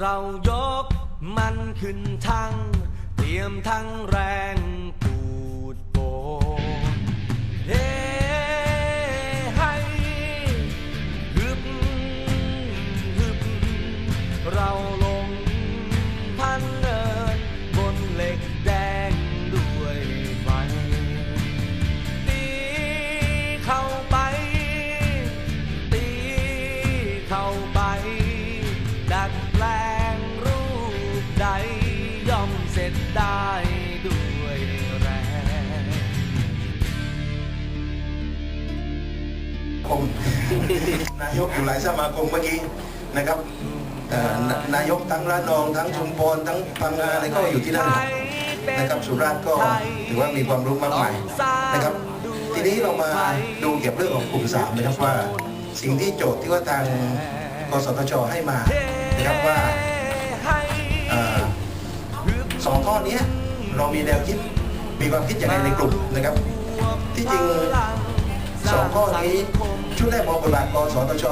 เรายกมันขึ้นทั้ง เตรียมทั้งแรงปูดโปเฮให้ฮึบฮึบเราลงพันเดินบนเหล็กแดงด้วยไฟตีเข้าไป ตีเข้าไป คม นายกอยู่หลายสมาคมเมื่อกี้นะครับเอ่อนนายกทั้งระนองทั้งชุมพรทั้งพังงาอะไรก็อยู่ที่นั่นนะครับสุราษฎร์ก็ถือว่ามีความรู้มากมายนะครับ ทีนี้เรามาดูเกี่ยวกับเรื่องของกลุ่มสามนะครับว่า สิ่งที่โจทย์ที่ว่าทางกสทชให้มานะครับว่าเอ่อสองข้อเนี้ยเรามีแนวคิดมีความคิดอย่างไรในกลุ่มนะครับ ที่จริงสองข้อนี้ ชุดแรกมองบทบาทกสทช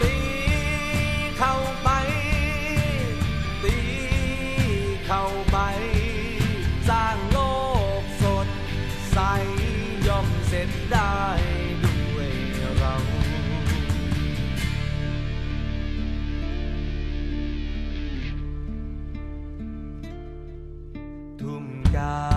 ตีเข้าไป ตีเข้าไป สร้างโลกสดใสย่อมเสร็จได้ด้วยเรา ทุ่มกา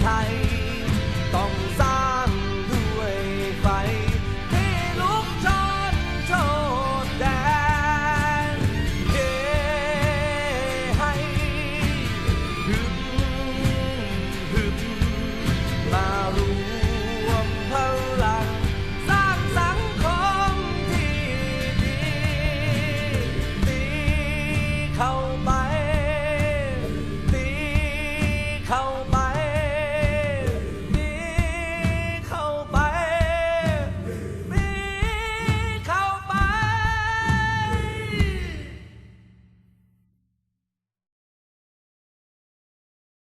tired.